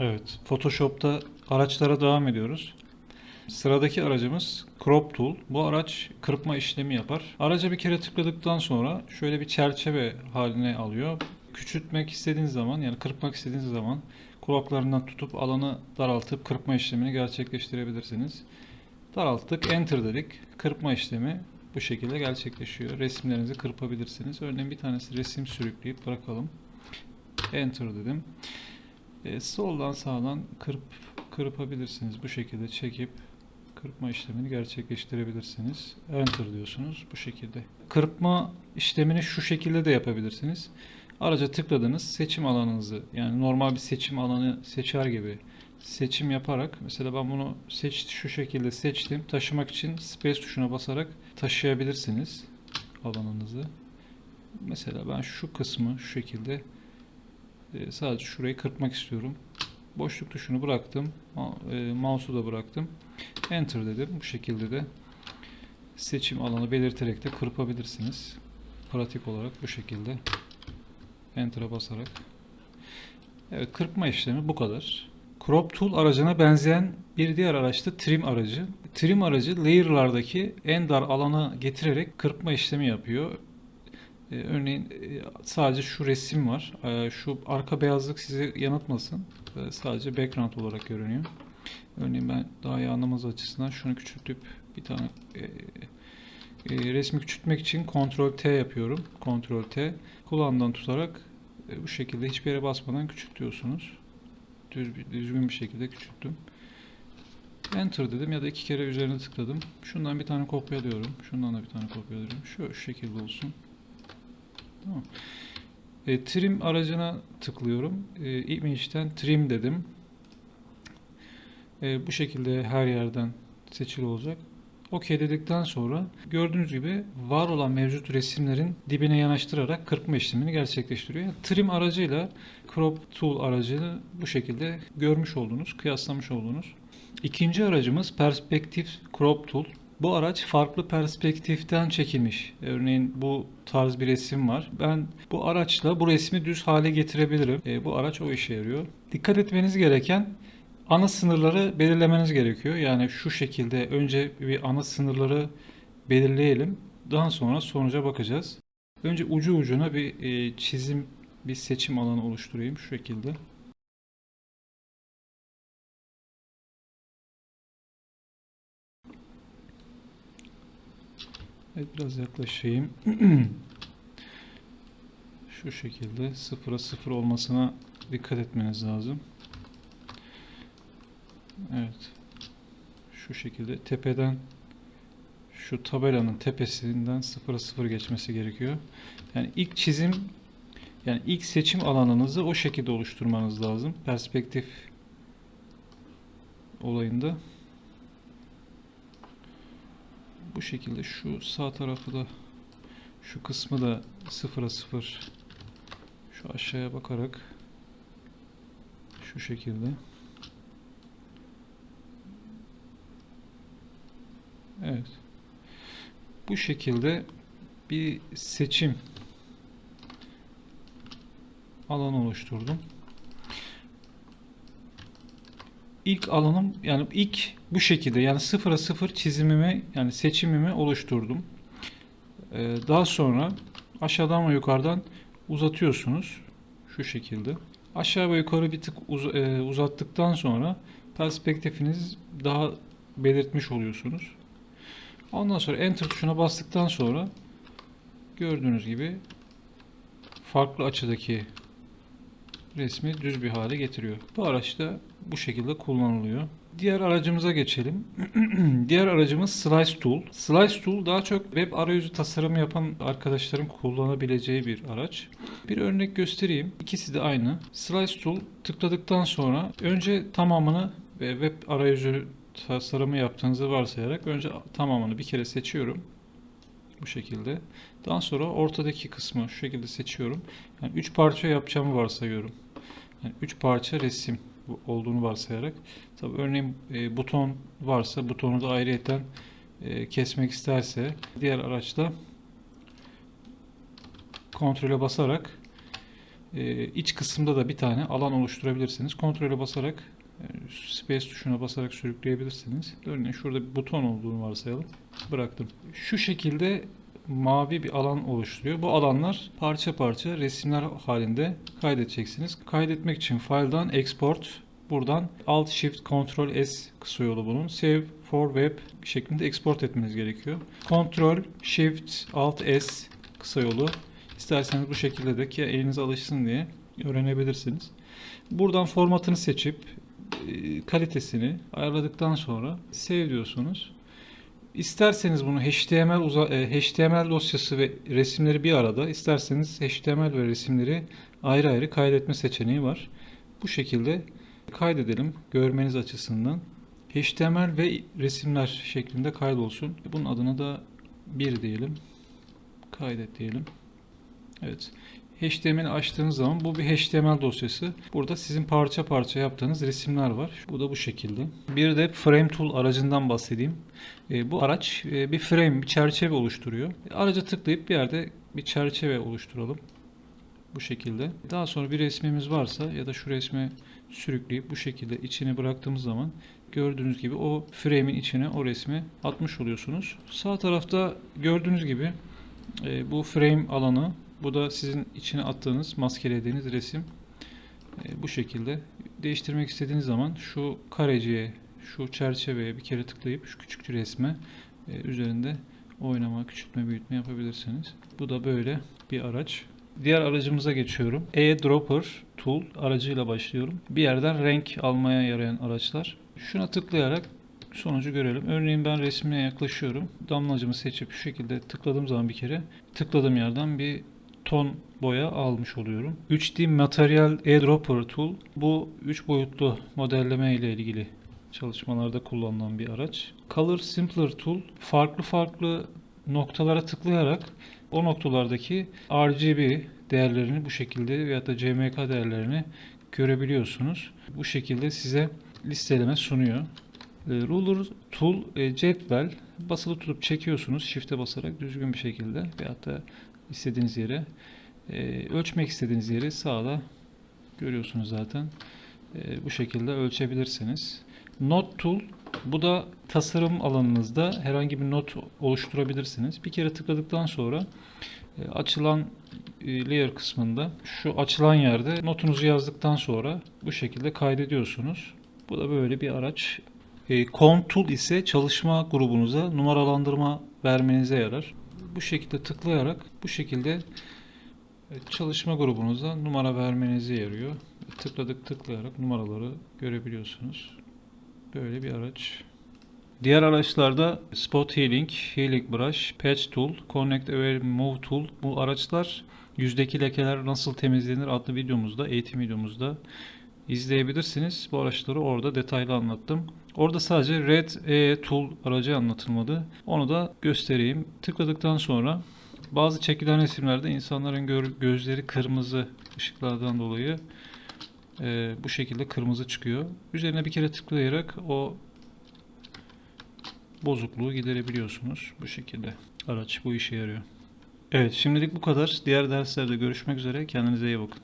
Evet, Photoshop'ta araçlara devam ediyoruz. Sıradaki aracımız Crop Tool. Bu araç kırpma işlemi yapar. Araca bir kere tıkladıktan sonra şöyle bir çerçeve haline alıyor. Küçültmek istediğiniz zaman yani kırpmak istediğiniz zaman kulaklarından tutup alanı daraltıp kırpma işlemini gerçekleştirebilirsiniz. Daralttık, Enter dedik. Kırpma işlemi bu şekilde gerçekleşiyor. Resimlerinizi kırpabilirsiniz. Örneğin bir tanesi resim sürükleyip bırakalım. Enter dedim. E, soldan sağdan kırp kırpabilirsiniz. Bu şekilde çekip kırpma işlemini gerçekleştirebilirsiniz. Enter diyorsunuz bu şekilde. Kırpma işlemini şu şekilde de yapabilirsiniz. Araca tıkladınız, seçim alanınızı yani normal bir seçim alanı seçer gibi seçim yaparak mesela ben bunu seç şu şekilde seçtim. Taşımak için space tuşuna basarak taşıyabilirsiniz alanınızı. Mesela ben şu kısmı şu şekilde e, sadece şurayı kırpmak istiyorum. Boşluk tuşunu bıraktım. E, Mouse'u da bıraktım. Enter dedim. Bu şekilde de seçim alanı belirterek de kırpabilirsiniz. Pratik olarak bu şekilde Enter'a basarak. Evet kırpma işlemi bu kadar. Crop Tool aracına benzeyen bir diğer araç da trim aracı. Trim aracı layer'lardaki en dar alanı getirerek kırpma işlemi yapıyor. Ee, örneğin e, sadece şu resim var. Ee, şu arka beyazlık sizi yanıltmasın. Ee, sadece background olarak görünüyor. Örneğin ben daha iyi anlamanız açısından şunu küçültüp bir tane e, e, resmi küçültmek için Ctrl T yapıyorum. Ctrl T. Kulağından tutarak e, bu şekilde hiçbir yere basmadan küçültüyorsunuz. Düz, düzgün bir şekilde küçülttüm. Enter dedim ya da iki kere üzerine tıkladım. Şundan bir tane kopyalıyorum. Şundan da bir tane kopyalıyorum. Şu, şu şekilde olsun. E, trim aracına tıklıyorum. E, image'den trim dedim. E, bu şekilde her yerden seçili olacak. OK dedikten sonra gördüğünüz gibi var olan mevcut resimlerin dibine yanaştırarak kırpma işlemini gerçekleştiriyor. Yani trim aracıyla crop tool aracını bu şekilde görmüş oldunuz, kıyaslamış oldunuz. İkinci aracımız perspektif crop tool. Bu araç farklı perspektiften çekilmiş. Örneğin bu tarz bir resim var. Ben bu araçla bu resmi düz hale getirebilirim. E, bu araç o işe yarıyor. Dikkat etmeniz gereken ana sınırları belirlemeniz gerekiyor. Yani şu şekilde önce bir ana sınırları belirleyelim. Daha sonra sonuca bakacağız. Önce ucu ucuna bir e, çizim, bir seçim alanı oluşturayım şu şekilde. Evet biraz yaklaşayım. Şu şekilde sıfıra sıfır olmasına dikkat etmeniz lazım. Evet. Şu şekilde tepeden şu tabelanın tepesinden sıfıra sıfır geçmesi gerekiyor. Yani ilk çizim yani ilk seçim alanınızı o şekilde oluşturmanız lazım. Perspektif olayında. Bu şekilde şu sağ tarafı da şu kısmı da sıfıra sıfır şu aşağıya bakarak şu şekilde Evet. Bu şekilde bir seçim alanı oluşturdum. İlk alanım yani ilk bu şekilde yani sıfıra sıfır çizimimi yani seçimimi oluşturdum. Ee, daha sonra aşağıdan ve yukarıdan uzatıyorsunuz şu şekilde. Aşağı ve yukarı bir tık uz- e, uzattıktan sonra perspektifiniz daha belirtmiş oluyorsunuz. Ondan sonra Enter tuşuna bastıktan sonra gördüğünüz gibi farklı açıdaki resmi düz bir hale getiriyor. Bu araç da bu şekilde kullanılıyor. Diğer aracımıza geçelim. Diğer aracımız Slice Tool. Slice Tool daha çok web arayüzü tasarımı yapan arkadaşların kullanabileceği bir araç. Bir örnek göstereyim. İkisi de aynı. Slice Tool tıkladıktan sonra önce tamamını ve web arayüzü tasarımı yaptığınızı varsayarak önce tamamını bir kere seçiyorum. Bu şekilde. Daha sonra ortadaki kısmı şu şekilde seçiyorum. Yani 3 parça yapacağımı varsayıyorum. Yani 3 parça resim olduğunu varsayarak. Tabii örneğin e, buton varsa butonu da ayrıyeten e, kesmek isterse diğer araçta kontrole basarak Ee, iç kısımda da bir tane alan oluşturabilirsiniz. Kontrole basarak e, space tuşuna basarak sürükleyebilirsiniz. Örneğin şurada bir buton olduğunu varsayalım. Bıraktım. Şu şekilde mavi bir alan oluşturuyor. Bu alanlar parça parça resimler halinde kaydedeceksiniz. Kaydetmek için file'dan export buradan Alt Shift Ctrl S kısa yolu bunun. Save for web şeklinde export etmeniz gerekiyor. Ctrl Shift Alt S kısa yolu. İsterseniz bu şekilde de ki elinize alışsın diye öğrenebilirsiniz. Buradan formatını seçip e, kalitesini ayarladıktan sonra save diyorsunuz. İsterseniz bunu HTML uza- e, HTML dosyası ve resimleri bir arada, isterseniz HTML ve resimleri ayrı ayrı kaydetme seçeneği var. Bu şekilde kaydedelim görmeniz açısından. HTML ve resimler şeklinde kaydolsun. Bunun adına da 1 diyelim. Kaydet diyelim. Evet. HTML açtığınız zaman bu bir HTML dosyası. Burada sizin parça parça yaptığınız resimler var. Bu da bu şekilde. Bir de Frame Tool aracından bahsedeyim. E, bu araç e, bir frame, bir çerçeve oluşturuyor. Araca tıklayıp bir yerde bir çerçeve oluşturalım. Bu şekilde. Daha sonra bir resmimiz varsa ya da şu resmi sürükleyip bu şekilde içine bıraktığımız zaman gördüğünüz gibi o frame'in içine o resmi atmış oluyorsunuz. Sağ tarafta gördüğünüz gibi e, bu frame alanı bu da sizin içine attığınız, maskelediğiniz resim. E, bu şekilde değiştirmek istediğiniz zaman şu kareciye, şu çerçeveye bir kere tıklayıp şu küçük resme e, üzerinde oynama, küçültme, büyütme yapabilirsiniz. Bu da böyle bir araç. Diğer aracımıza geçiyorum. E-Dropper Tool aracıyla başlıyorum. Bir yerden renk almaya yarayan araçlar. Şuna tıklayarak sonucu görelim. Örneğin ben resmine yaklaşıyorum. Damlacımı seçip şu şekilde tıkladığım zaman bir kere tıkladığım yerden bir ton boya almış oluyorum. 3D Material Eyedropper Tool bu 3 boyutlu modelleme ile ilgili çalışmalarda kullanılan bir araç. Color Simpler Tool farklı farklı noktalara tıklayarak o noktalardaki RGB değerlerini bu şekilde veyahut da CMYK değerlerini görebiliyorsunuz. Bu şekilde size listeleme sunuyor. E, Ruler Tool e, cetvel basılı tutup çekiyorsunuz shift'e basarak düzgün bir şekilde veyahut da istediğiniz yere e, ölçmek istediğiniz yeri sağda görüyorsunuz zaten. E, bu şekilde ölçebilirsiniz. Not Tool bu da tasarım alanınızda herhangi bir not oluşturabilirsiniz. Bir kere tıkladıktan sonra e, açılan e, layer kısmında şu açılan yerde notunuzu yazdıktan sonra bu şekilde kaydediyorsunuz. Bu da böyle bir araç. E, Count Tool ise çalışma grubunuza numaralandırma vermenize yarar. Bu şekilde tıklayarak bu şekilde e, çalışma grubunuza numara vermenize yarıyor. Tıkladık tıklayarak numaraları görebiliyorsunuz. Böyle bir araç. Diğer araçlarda Spot Healing, Healing Brush, Patch Tool, Connect Aware Move Tool bu araçlar yüzdeki lekeler nasıl temizlenir adlı videomuzda, eğitim videomuzda izleyebilirsiniz. Bu araçları orada detaylı anlattım. Orada sadece Red E Tool aracı anlatılmadı. Onu da göstereyim. Tıkladıktan sonra bazı çekilen resimlerde insanların gözleri kırmızı ışıklardan dolayı e, bu şekilde kırmızı çıkıyor. Üzerine bir kere tıklayarak o bozukluğu giderebiliyorsunuz. Bu şekilde araç bu işe yarıyor. Evet şimdilik bu kadar. Diğer derslerde görüşmek üzere. Kendinize iyi bakın.